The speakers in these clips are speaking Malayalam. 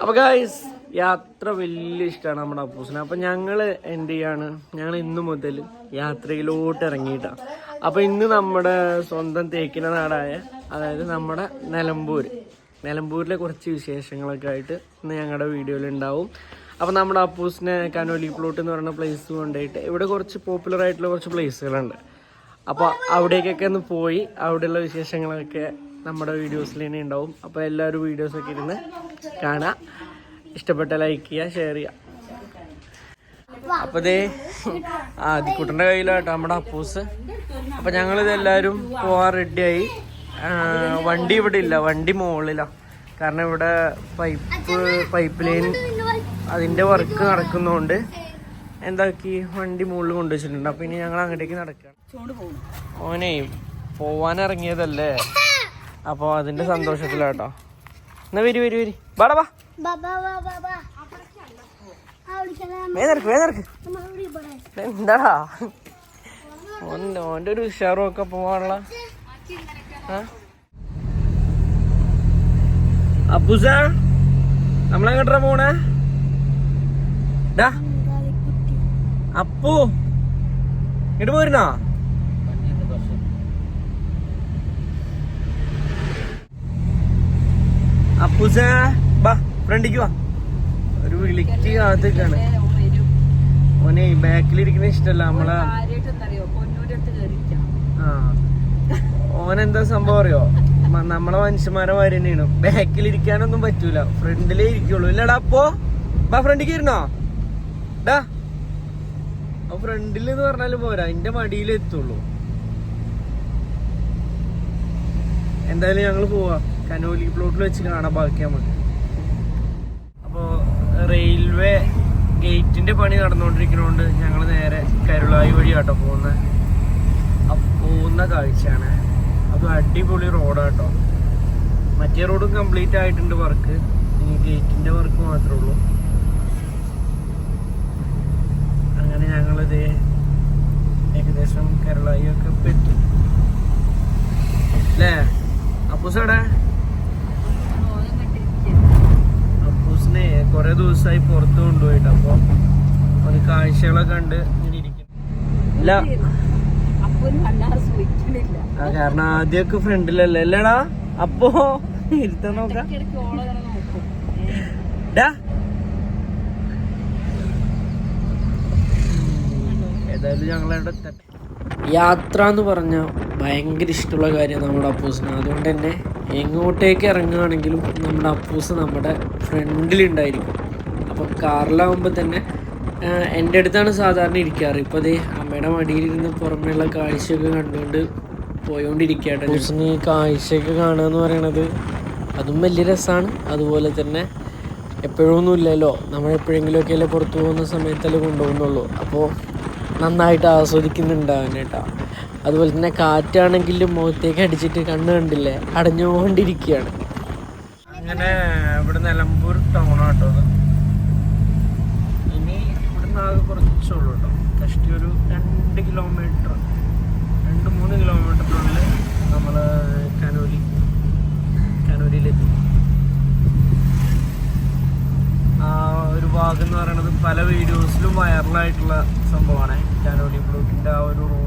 അപ്പൊ ഗായ്സ് യാത്ര വലിയ ഇഷ്ടമാണ് നമ്മുടെ അപ്പൂസിന്. അപ്പൊ ഞങ്ങൾ എന്ത് ചെയ്യാണ്? ഞങ്ങൾ ഇന്നു മുതൽ യാത്രയിലോട്ട് ഇറങ്ങിയിട്ടാ. അപ്പോൾ ഇന്ന് നമ്മുടെ സ്വന്തം തേക്കിന നാടായ അതായത് നമ്മുടെ നിലമ്പൂർ നിലമ്പൂരിലെ കുറച്ച് വിശേഷങ്ങളൊക്കെ ആയിട്ട് ഇന്ന് ഞങ്ങളുടെ വീഡിയോയിൽ ഉണ്ടാവും അപ്പൊ നമ്മുടെ അപ്പൂസിനെ കനോലി പ്ലോട്ട് എന്ന് പറയുന്ന പ്ലേസ് കൊണ്ടുപോയിട്ട് ഇവിടെ കുറച്ച് പോപ്പുലർ ആയിട്ടുള്ള കുറച്ച് പ്ലേസുകളുണ്ട് അപ്പോൾ അവിടേക്കൊക്കെ ഒന്ന് പോയി അവിടെയുള്ള വിശേഷങ്ങളൊക്കെ നമ്മുടെ വീഡിയോസിൽ തന്നെ ഉണ്ടാവും. അപ്പോൾ എല്ലാവരും വീഡിയോസൊക്കെ ഇരുന്ന് കാണാം. ഇഷ്ടപ്പെട്ട ലൈക്ക് ചെയ്യുക ഷെയർ ചെയ്യുക അപ്പോൾ ദേ ആദ്യക്കുട്ടന്റെ കയ്യിലാട്ടോ നമ്മുടെ അപ്പൂസ്. അപ്പോൾ ഞങ്ങളിതെല്ലാവരും പോകാൻ റെഡിയായി വണ്ടി ഇവിടെ ഇല്ല വണ്ടി മുകളിലാണ് കാരണം ഇവിടെ പൈപ്പ് പൈപ്പ് ലൈൻ അതിന്റെ വർക്ക് നടക്കുന്നതുകൊണ്ട് എന്താക്കി വണ്ടി മുകളിൽ കൊണ്ടുവച്ചിട്ടുണ്ട്. അപ്പൊ ഇനി ഞങ്ങൾ അങ്ങോട്ടേക്ക് നടക്കുകയാണ് ഓനെ പോവാൻ ഇറങ്ങിയതല്ലേ? അപ്പൊ അതിന്റെ സന്തോഷത്തിലാട്ടോ. എന്നാ വരി വരി വരി. വേദനക്ക് വേദനക്ക് എന്താടാ? ഓന്റെ ഓന്റെ ഒരു ഉഷാറും ഒക്കെ പോവാനുള്ള? അപ്പുസ നമ്മളെങ്ങോട്ടാ പോണേ? ഡാ. അപ്പു ഇങ്ങോട്ട് പോരുന്നോ? അപ്പൂസ ബാ ഫ്രണ്ടിക്ക് വാ. ഒരു വിളിക്ക് കാത്തിക്കാണ് ഓനെ ബാക്കിലിരിക്കുന്ന ഇഷ്ടല്ല നമ്മളെ ആ. ഓനെന്താ സംഭവം അറിയോ? നമ്മളെ മനുഷ്യന്മാരെ മാതിരി തന്നെയാണ്. ബാക്കിലിരിക്കാനൊന്നും പറ്റൂല. ഫ്രണ്ടിലേ ഇരിക്കുള്ളൂ. ഇല്ലടാ അപ്പോ. ബാ ഫ്രണ്ടിക്ക് ഇരുന്നോ? ഡാ. അപ്പൊ ഫ്രണ്ടിൽ എന്ന് പറഞ്ഞാലും പോരാ. എന്റെ മടിയിലെത്തുള്ളൂ എന്തായാലും ഞങ്ങൾ പോവാ. കനോലി പ്ലോട്ടിൽ വെച്ച് കാണാൻ ബാക്കി നമുക്ക്. അപ്പോൾ റെയിൽവേ ഗേറ്റിന്റെ പണി നടന്നുകൊണ്ടിരിക്കുന്നതുകൊണ്ട് ഞങ്ങൾ നേരെ കരുളായി വഴിയാട്ടോ പോകുന്നത് പോകുന്ന കാഴ്ചയാണ്. അത് അടിപൊളി റോഡാട്ടോ. മറ്റേ റോഡും കംപ്ലീറ്റ് ആയിട്ടുണ്ട് വർക്ക്. ഇനി ഗേറ്റിന്റെ വർക്ക് മാത്രമേ ഉള്ളൂ. അങ്ങനെ ഞങ്ങളിത് ഏകദേശം കേരളയൊക്കെ പറ്റി അല്ലേ അപ്പൂസടെ അപ്പൂസിനെ കുറെ ദിവസമായി പുറത്ത് കൊണ്ടുപോയിട്ട് അപ്പൊ അവന് കാഴ്ചകളൊക്കെ കണ്ട് ഇങ്ങനെ ഇരിക്കും ഇല്ല. ആ കാരണം ആദ്യമൊക്കെ ഫ്രണ്ടിലല്ലേ. അല്ലേടാ? അപ്പോ ഇരുത്ത നോക്കാം. ഏതായാലും ഞങ്ങളവിടെ യാത്ര എന്ന് പറഞ്ഞാൽ ഭയങ്കര ഇഷ്ടമുള്ള കാര്യം നമ്മുടെ അപ്പൂസിന്. അതുകൊണ്ട് തന്നെ എങ്ങോട്ടേക്ക് ഇറങ്ങുകയാണെങ്കിലും നമ്മുടെ അപ്പൂസ് നമ്മുടെ ഫ്രണ്ടിലുണ്ടായിരിക്കും. അപ്പം കാറിലാവുമ്പോൾ തന്നെ എന്റെ അടുത്താണ് സാധാരണ ഇരിക്കാറ്. ഇപ്പോൾ അതേ അമ്മയുടെ മടിയിലിരുന്ന് പുറമേയുള്ള കാഴ്ചയൊക്കെ കണ്ടുകൊണ്ട് പോയോണ്ടിരിക്കുകയാണ്. അപ്പൂസിന് കാഴ്ചയൊക്കെ കാണുക എന്ന് പറയണത് അതും വലിയ രസമാണ് അതുപോലെ തന്നെ എപ്പോഴൊന്നും ഇല്ലല്ലോ നമ്മൾ എപ്പോഴെങ്കിലുമൊക്കെ അല്ലേ പുറത്തു പോകുന്ന സമയത്തല്ലേ കൊണ്ടുപോകുന്നുള്ളൂ. അപ്പോൾ നന്നായിട്ട് ആസ്വദിക്കുന്നുണ്ടാവാൻ കേട്ടോ. അതുപോലെ തന്നെ കാറ്റാണെങ്കിലും മുഖത്തേക്ക് അടിച്ചിട്ട് കണ്ണ് കണ്ടില്ലേ? അടഞ്ഞുകൊണ്ടിരിക്കുകയാണ്. അങ്ങനെ ഇവിടെ നിലമ്പൂർ ടൗൺ ആട്ടോ. ഇനി ഇവിടുന്ന് ആകെ കുറച്ചുള്ളൂ കേട്ടോ കഷ്ടി ഒരു രണ്ട് കിലോമീറ്റർ രണ്ട് മൂന്ന് കിലോമീറ്ററിനുള്ളിൽ നമ്മൾ കനോലി കനോലിയിലെത്തി. ആ ഒരു ഭാഗം എന്ന് പറയുന്നത് പല വീഡിയോസിലും വൈറലായിട്ടുള്ള സംഭവമാണ്. കാനോലി ബ്ലോക്കിന്റെ ആ ഒരു റോഡും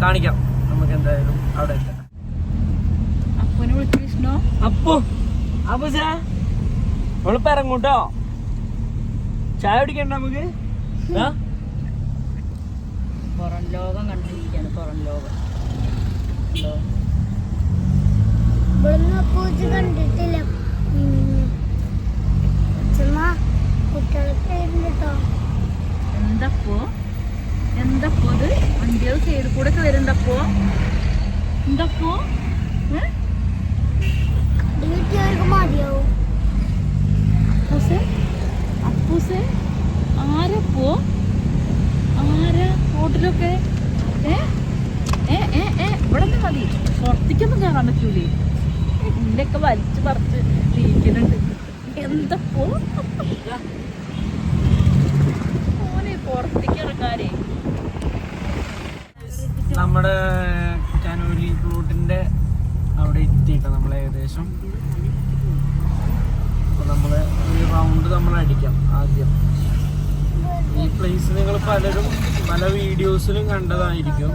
കാണിക്കാം. നമുക്ക് എന്തായാലും അവിടെ അപ്പോ. അപ്പൊ നമ്മളിപ്പോ ഇറങ്ങൂട്ടോ? ചായ കുടിക്കണ്ട നമുക്ക്? ആ? പുറം ലോകം കണ്ടിരിക്കാണ് പുറം ലോകം. കണ്ടിട്ടില്ല. എന്തപ്പോ? എന്തപ്പോ ഇത്? വണ്ടികൾ സൈഡിൽ കൂടെ മതിയാവും. അപ്പൂസേ? ആരപ്പോ? ആര? ഹോട്ടലൊക്കെ? ഏ? ഏ ഏ ഏ ഇവിടെ നിന്ന് മതി. പുറത്തേക്കൊന്നും കയറാൻ പറ്റൂലേ. ഉള്ളൊക്കെ വലിച്ചു പറിച്ച് ഇരിക്കുന്നുണ്ട്. എന്തപ്പോ? ഓനെ പുറത്തേക്ക് ഇറങ്ങാനേ. നമ്മുടെ ഷെഡിന്റെ അവിടെ എത്തിയിട്ട് നമ്മൾ ഏകദേശം. നമ്മൾ ഒരു റൗണ്ട് നമ്മൾ അടിക്കാം ആദ്യം. ഈ പ്ലേസ് നിങ്ങൾ പലരും പല വീഡിയോസിലും കണ്ടതായിരിക്കും.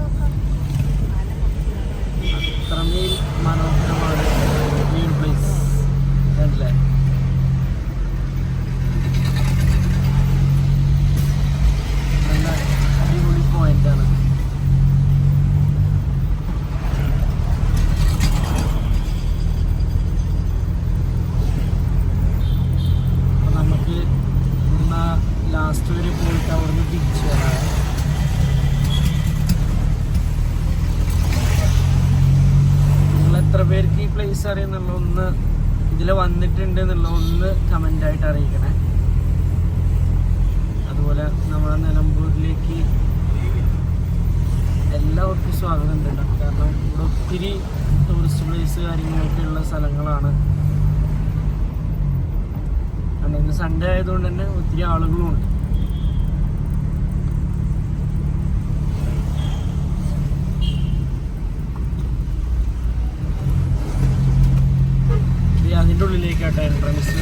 അത്രമേൽ മനോഹരമാണ് സൺഡേ ആയതുകൊണ്ട് തന്നെ ഒത്തിരി ആളുകളും ഉണ്ട്. അതിന്റെ ഉള്ളിലേക്കാട്ടെ എൻട്രൻസ്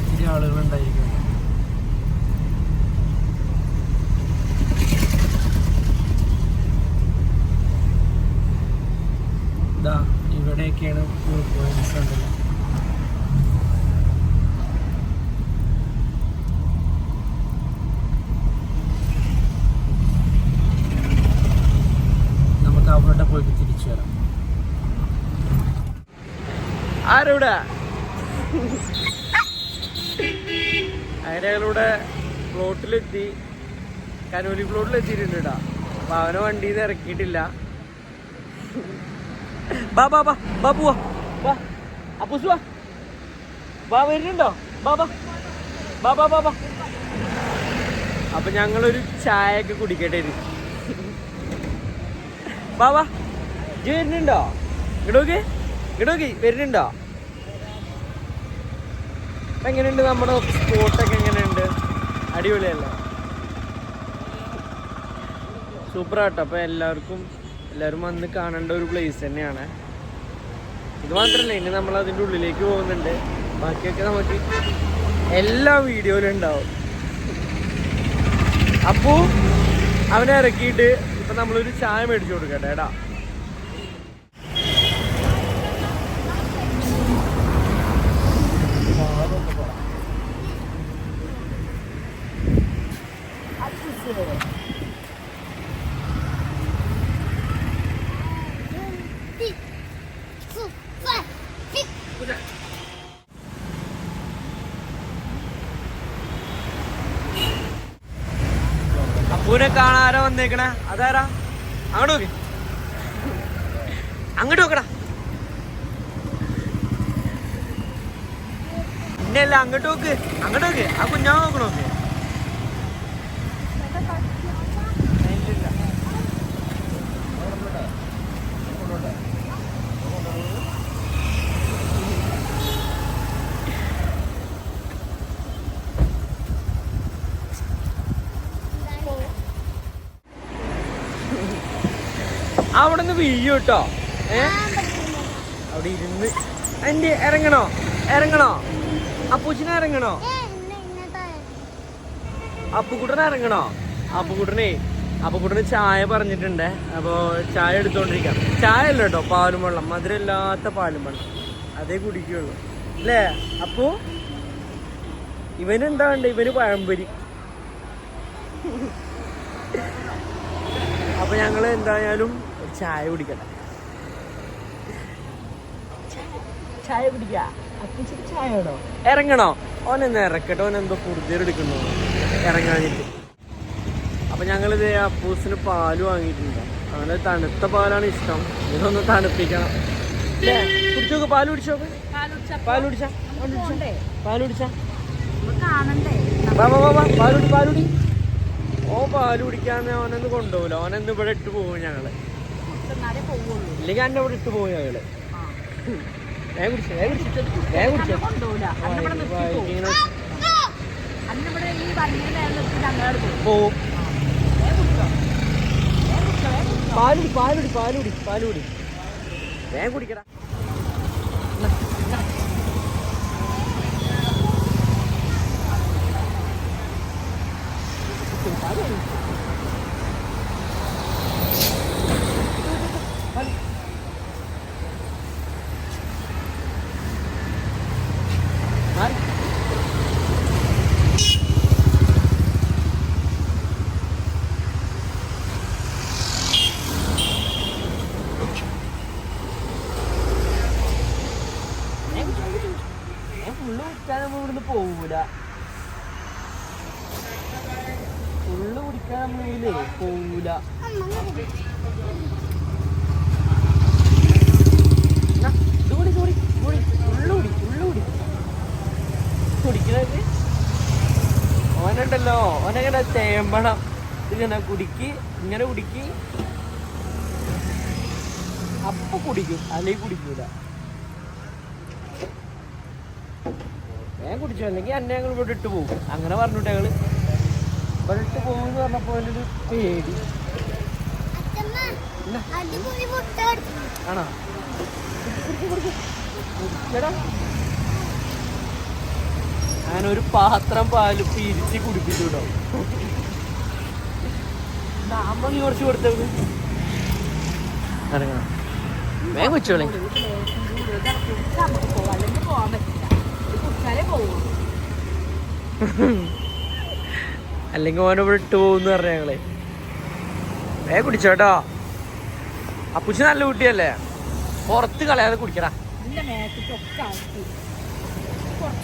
ഒത്തിരി ആളുകൾ ഉണ്ടായിരിക്കും ഇതാ ഇവിടെയൊക്കെയാണ് വ്യൂ പോയിന്റ്സ് ഉണ്ടല്ലോ നമുക്ക് അവിടെ പോയിട്ട് തിരിച്ചു വരാം ആരവിടെ അതിനകളുടെ പ്ലോട്ടിലെത്തി. കനോലി പ്ലോട്ടിലെത്തിയിട്ടുണ്ട് കേട്ടോ അപ്പൊ അവനെ വണ്ടിയിൽ നിന്ന് ഇറക്കിയിട്ടില്ല. ബാ ബാ ബാ ബാ വരുന്നുണ്ടോ? ബാ ബാ. ബാ ബാ അപ്പൊ ഞങ്ങളൊരു ചായ ഒക്കെ കുടിക്കട്ടെ ബാ ഇജ്ജ് വരുന്നുണ്ടോ? ഇങ്ങോട്ടോക്കെ ഇങ്ങോട്ടോക്കെ വരുന്നുണ്ടോ? എങ്ങനെയുണ്ട് നമ്മുടെ സ്പോട്ടൊക്കെ എങ്ങനെയുണ്ട്? അടിപൊളിയല്ലേ? സൂപ്പർ ആട്ടോ അപ്പൊ എല്ലാവർക്കും എല്ലാവരും വന്ന് കാണേണ്ട ഒരു പ്ലേസ് തന്നെയാണ്. ഇത് മാത്രമല്ല ഇനി നമ്മൾ അതിന്റെ ഉള്ളിലേക്ക് പോകുന്നുണ്ട്. ബാക്കിയൊക്കെ നമുക്ക് എല്ലാ വീഡിയോയിലും ഉണ്ടാവും. അപ്പോ അവനെ ഇറക്കിയിട്ട് ഇപ്പൊ നമ്മളൊരു ചായ മേടിച്ചു കൊടുക്കട്ടെ ഏടാ അപ്പൂനെ ആരാ വന്നേക്കണേ? അതാരാ? അങ്ങോട്ട് നോക്ക്. അങ്ങോട്ട് നോക്കടാ. ഇന്നല്ല അങ്ങോട്ട് നോക്ക്. അങ്ങോട്ട് നോക്ക്. ആ കുഞ്ഞാ നോക്കണോക്ക് അവിടെ നിന്ന് വീഴും കേട്ടോ. ഏ? അവിടെ ഇരുന്ന്. എന്റെ ഇറങ്ങണോ? ഇറങ്ങണോ? അപ്പൂച്ചിനെ ഇറങ്ങണോ? അപ്പുക്കുട്ടനെ ഇറങ്ങണോ? അപ്പുക്കുട്ടനെ അപ്പുക്കുട്ടന് ചായ പറഞ്ഞിട്ടുണ്ട്. അപ്പോ ചായ എടുത്തോണ്ടിരിക്കാം. ചായ അല്ല കേട്ടോ പാലും വെള്ളം. മധുരമില്ലാത്ത പാലും വെള്ളം. അതേ കുടിക്കുള്ളൂ. അല്ലേ? അപ്പു? ഇവനെന്താ ഉണ്ട് ഇവന് പഴംപൊരി. അപ്പൊ ഞങ്ങൾ എന്തായാലും ചായ കുടിക്കട്ടെ ചായ കുടിക്കാ? ചായ വേണോ? ഇറങ്ങണോ? ഓനെന്ന് ഇറക്കട്ടെ. ഓൻ എന്തോ കുറുതിയെടുക്കുന്നു ഇറങ്ങാനിട്ട് അപ്പൊ ഞങ്ങളിത് അപ്പൂസിന് പാൽ വാങ്ങിയിട്ടുണ്ട്. അങ്ങനെ തണുത്ത പാലാണ് ഇഷ്ടം. ഇതൊന്ന് തണുപ്പിക്കണം? കുടിച്ചോക്ക്. പാൽ കുടിച്ചോ? പാൽ കുടിച്ചാ. പാൽ കുടിച്ചാ? നമ്മൾ കാണണ്ടേ? വാ വാ വാ വാ. പാലുടി പാലുടി ഓ പാൽ കുടിക്കാന്ന് അവനൊന്ന് കൊണ്ടുപോകില്ല അവനെന്ന് ഇവിടെ ഇട്ട് പോകും ഞങ്ങൾ. ഇല്ലെങ്കിൽ എന്നെ ഇവിടെ ഇട്ട് പോയി അയാൾ ഞാൻ ഞാൻ ഈ പാലുടി പാലുടി പാലുടി പാലുടി കുടിക്കടാ. പാൽ ഓനുണ്ടല്ലോ. ഓനങ്ങനെ ചേമ്പണം ഇതിങ്ങനെ കുടിക്ക് ഇങ്ങനെ കുടിക്ക്. അപ്പൊ കുടിക്കും. അല്ലെങ്കിൽ കുടിക്കൂല. ഞാൻ കുടിച്ചു. അല്ലെങ്കിൽ അന്നെ ഞങ്ങൾ ഇവിടെ ഇട്ട് പോകും. അങ്ങനെ പറഞ്ഞിട്ട് ഞങ്ങൾ ഇവിടെ ഇട്ട് പോകും എന്ന് പറഞ്ഞപ്പോ ഒരു പേടി. ആണോ? കുടിക്ക്, കുടിക്ക്, ഒരു പാത്രം പാൽ പിരിച്ച് കുടിപ്പിച്ചു കേട്ടോ കുറച്ച് കൊടുത്തത് വേഗം വെച്ചോളെ അല്ലെങ്കിൽ ഓനെ ഇവിടെ ഇട്ട് പോകുന്ന പറഞ്ഞ ഞങ്ങളെ. വേഗം കുടിച്ചോട്ടോ അപ്പുച്ച് നല്ല കുട്ടിയല്ലേ? പുറത്ത് കളയാതെ കുടിക്കടാ.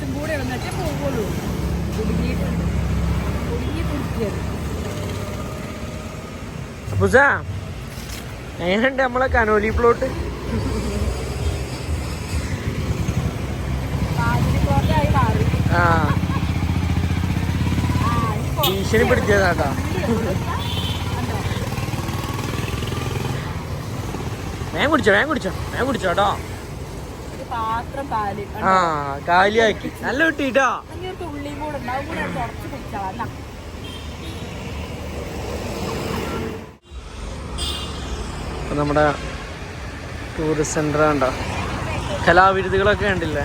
കുറച്ചും കൂടെ വന്നിട്ടേ പോവുള്ളൂ. കുടുങ്ങിയിട്ടുണ്ട് കുടുങ്ങി കുടിക്കരുത് അപ്പുസ എങ്ങനെയുണ്ട് നമ്മളെ കനോലി പ്ലോട്ട് ആ. ഭീഷണി പിടിച്ചതാട്ടോ? വേഗം കുടിച്ചോ വേഗം കുടിച്ചോ വേഗം കുടിച്ചോ കേട്ടോ. പാത്രം കാലി ആ കാലിയാക്കി. നല്ല കിട്ടിട്ടോ കൂടെ ഉണ്ടാവും കൂടെ കുറച്ച് നമ്മുടെ ടൂറിസ്റ്റ് സെന്റർ കണ്ടോ? കലാവിരുതുകളൊക്കെ കണ്ടില്ലേ?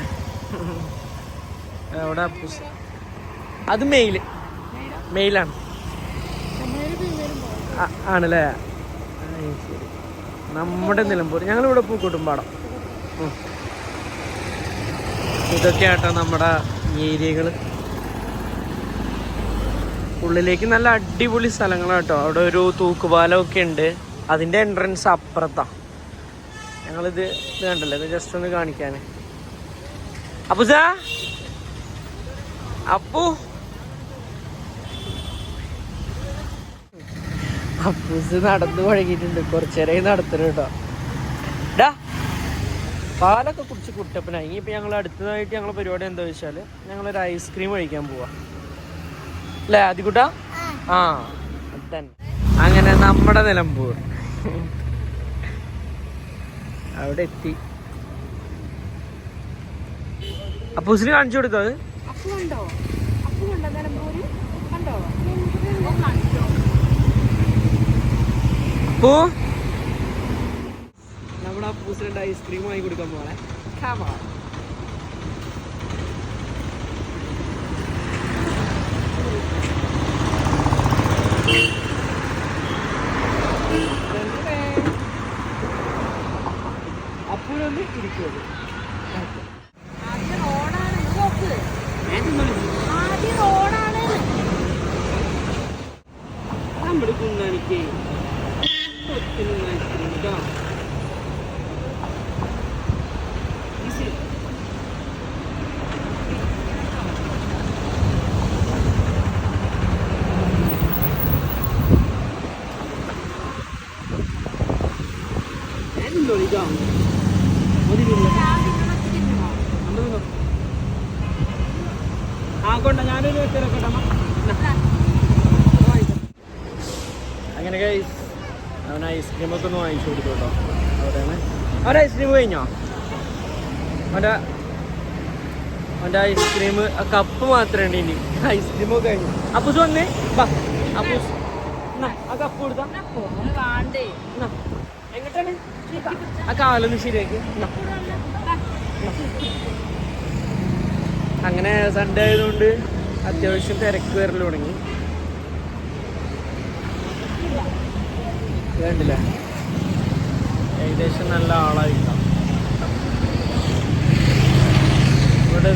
അവിടെ അത് മെയിൽ മെയിലാണ് ആണല്ലേ? നമ്മുടെ നിലമ്പൂർ ഞങ്ങളിവിടെ പൂക്കോട്ടുംപാടം. ഉം. ഇതൊക്കെയാട്ടോ നമ്മുടെ ഏരിയകൾ ഉള്ളിലേക്ക് നല്ല അടിപൊളി സ്ഥലങ്ങളാട്ടോ. അവിടെ ഒരു തൂക്കുപാലമൊക്കെ ഉണ്ട്. അതിന്റെ എൻട്രൻസ് അപ്പുറത്താ. ഞങ്ങളിത് ഇത് കണ്ടല്ലോ? ഇത് ജസ്റ്റ് ഒന്ന് കാണിക്കാൻ അപ്പു സാ? അപ്പു? അപ്പുസ് നടന്നു പഴകിയിട്ടുണ്ട് കുറച്ചേരെ നടത്തണം കേട്ടോ. പാലൊക്കെ കുടിച്ച് കുട്ടപ്പനായി ഇനിയിപ്പോൾ ഞങ്ങൾ അടുത്തതായിട്ട് ഞങ്ങളെ പരിപാടി എന്താ വെച്ചാൽ ഞങ്ങളൊരു ഐസ്ക്രീം കഴിക്കാൻ പോവാ. അല്ലേ അതികുട്ട ആ തന്നെ അങ്ങനെ നമ്മുടെ നിലമ്പൂർ. അവിടെ എത്തി. അപ്പൂസിന് കാണിച്ചു കൊടുത്തത് അപ്പൂ അപ്പു കണ്ടോ അപ്പു കണ്ടോ നിലമ്പൂര് കണ്ടോ ഓ, കണ്ടോ അപ്പൂ നമ്മുടെ ആ പൂസിലുണ്ട് ഐസ്ക്രീം വാങ്ങി കൊടുക്കാൻ പോകണേ Come on. അപ്പൂരൊന്ന് ഇരിക്കുന്നത് ആദ്യം റോഡാണ് ഇത് നോക്ക് ആദ്യം റോഡാണ് നമ്മുടെ കുന്നാനിക്ക് ഒത്തിരി ഐസ്ക്രീം കേട്ടോ ഈസി എന്തോ ഇതാ. ഒരു ആ കൊണ്ട. ഞാനൊരു തിരക്കട്ടെ അങ്ങനെ അവൻ ഐസ്ക്രീം ഒക്കെ ഒന്ന് വാങ്ങിച്ചു കൊടുത്തു കേട്ടോ. അവിടെയാണ്. അവന്റെ ഐസ്ക്രീം കഴിഞ്ഞോ? അവന്റെ അവന്റെ ഐസ്ക്രീം കപ്പ് മാത്രമേ ഉണ്ട് ഇനി. ഐസ്ക്രീം ഒക്കെ കഴിഞ്ഞു. അപ്പൂസ് വന്നേ. ബാ അപ്പൂസ്. ആ കപ്പ് കൊടുത്താ. എങ്ങോട്ടാണ്? ആ കാലൊന്ന് ശരിയാക്കി. അങ്ങനെ സൺഡേ ആയതുകൊണ്ട് അത്യാവശ്യം തിരക്ക് വരൽ തുടങ്ങി. വേണ്ടില്ല. ഏകദേശം നല്ല ആളായിരിക്കാം. ഇവിടെ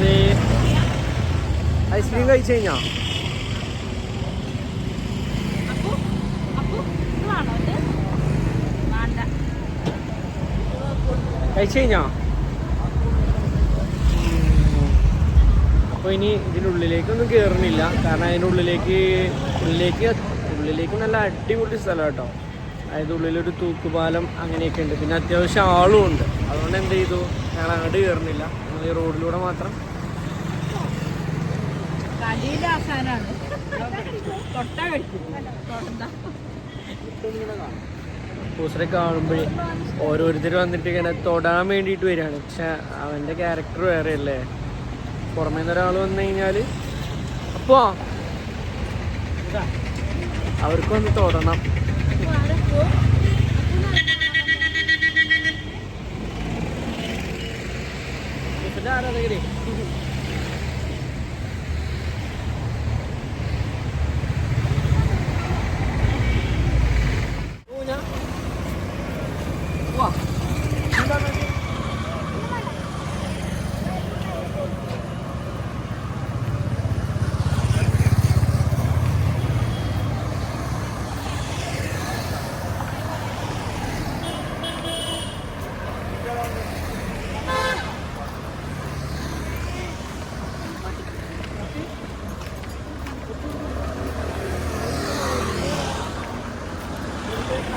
ഐസ്ക്രീം കഴിച്ചു കഴിഞ്ഞാ അപ്പു അപ്പു ഇത് വേണോ ഇത് വേണ്ട കഴിച്ചു കഴിഞ്ഞോ അപ്പോൾ ഇനി ഇതിന്റെ ഉള്ളിലേക്കൊന്നും കയറണില്ല കാരണം അതിന്റെ ഉള്ളിലേക്ക് ഉള്ളിലേക്ക് ഉള്ളിലേക്ക് നല്ല അടിപൊളി സ്ഥലം കേട്ടോ അതായത് ഉള്ളിലൊരു തൂക്കുപാലം അങ്ങനെയൊക്കെ ഉണ്ട്. പിന്നെ അത്യാവശ്യം ആളും ഉണ്ട്. അതുകൊണ്ട് എന്ത് ചെയ്തു? ഞങ്ങൾ അങ്ങോട്ട് കയറണില്ല ഞങ്ങൾ ഈ റോഡിലൂടെ മാത്രം. തൊട്ട കഴിക്കും. തൊട്ട പൂസറെ കാണുമ്പോഴേ ഓരോരുത്തർ വന്നിട്ട് ഇങ്ങനെ തൊടാൻ വേണ്ടിയിട്ട് വരികയാണ്. പക്ഷെ അവന്റെ ക്യാരക്ടർ വേറെ അല്ലേ പുറമേ നിന്ന് ഒരാൾ വന്നു കഴിഞ്ഞാൽ അപ്പോ അവർക്കൊന്ന് തൊടണം. ആരാധകരെ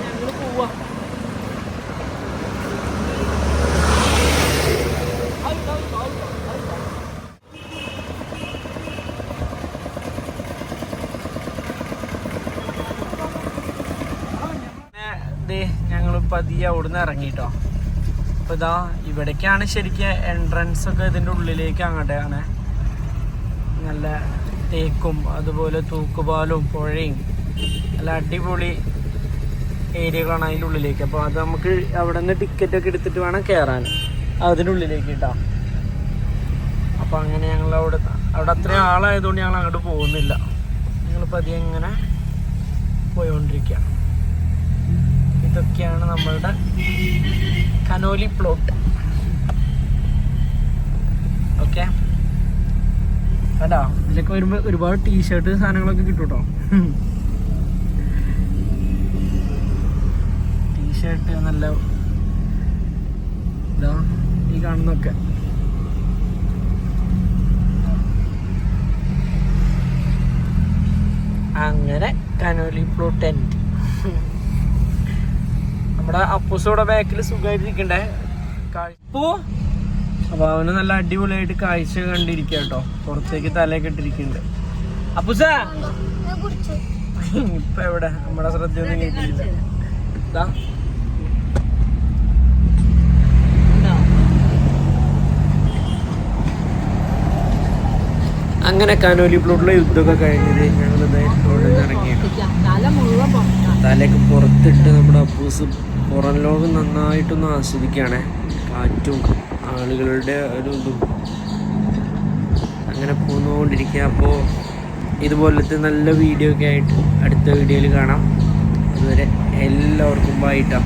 ഞങ്ങൾ പോവാ ഞങ്ങൾ പതിയെ അവിടുന്ന് ഇറങ്ങിട്ടോ. അപ്പൊ ഇതാ ഇവിടേക്കാണ് ശരിക്കും എൻട്രൻസ് ഒക്കെ ഇതിന്റെ ഉള്ളിലേക്ക് അങ്ങോട്ടാണ് നല്ല തേക്കും അതുപോലെ തൂക്കുപാലും പുഴയും നല്ല അടിപൊളി ഏരിയകളാണ് അതിന്റെ ഉള്ളിലേക്ക്. അപ്പോൾ അത് നമുക്ക് അവിടെ നിന്ന് ടിക്കറ്റ് ഒക്കെ എടുത്തിട്ട് വേണം കയറാൻ അതിന്റെ ഉള്ളിലേക്ക് കേട്ടോ. അപ്പോൾ അങ്ങനെ ഞങ്ങൾ അവിടെ അവിടെ അത്രയും ആളായതുകൊണ്ട് ഞങ്ങൾ അങ്ങോട്ട് പോകുന്നില്ല. ഞങ്ങൾ പതിയെ ഇങ്ങനെ പോയിക്കൊണ്ടിരിക്കുക ഇതൊക്കെയാണ് നമ്മളുടെ കനോലി പ്ലോട്ട് ഓക്കെ കണ്ടാ? ഇതിലൊക്കെ വരുമ്പോൾ ഒരുപാട് ടീഷർട്ട് സാധനങ്ങളൊക്കെ കിട്ടും കേട്ടോ ടീഷർട്ട് നല്ല ഇതാ ഈ കാണുന്നൊക്കെ അങ്ങനെ കനോലി പ്ലോട്ട് ടെന്റ് നമ്മുടെ അപ്പൂസോടെ ബാക്കിൽ സുഖമായിട്ടിരിക്കണ്ടേ കാഴ്ചപ്പോ അപ്പൊ അവന് നല്ല അടിപൊളിയായിട്ട് കാഴ്ച കണ്ടിരിക്കുക കേട്ടോ പുറത്തേക്ക് തലയൊക്കെ ഇട്ടിരിക്കുന്നുണ്ട് അപ്പൂസ. ഇപ്പൊ എവിടെ? നമ്മുടെ ശ്രദ്ധയൊന്നും ദാ, അങ്ങനെ കാനോലി പ്ലോട്ടിലെ യുദ്ധമൊക്കെ കഴിഞ്ഞത് ഞങ്ങൾ ഇറങ്ങിയിട്ടുണ്ട്. പുറത്താ. തലയൊക്കെ പുറത്തിട്ട് നമ്മുടെ അപ്പൂസ് പുറം ലോകം നന്നായിട്ടൊന്ന് ആസ്വദിക്കുകയാണ്. കാറ്റും ആളുകളുടെ ഒരു ഇതും. അങ്ങനെ പോന്നുകൊണ്ടിരിക്കുക അപ്പോൾ ഇതുപോലത്തെ നല്ല വീഡിയോ ഒക്കെ ആയിട്ട് അടുത്ത വീഡിയോയിൽ കാണാം. അതുവരെ എല്ലാവർക്കും ബൈട്ടാം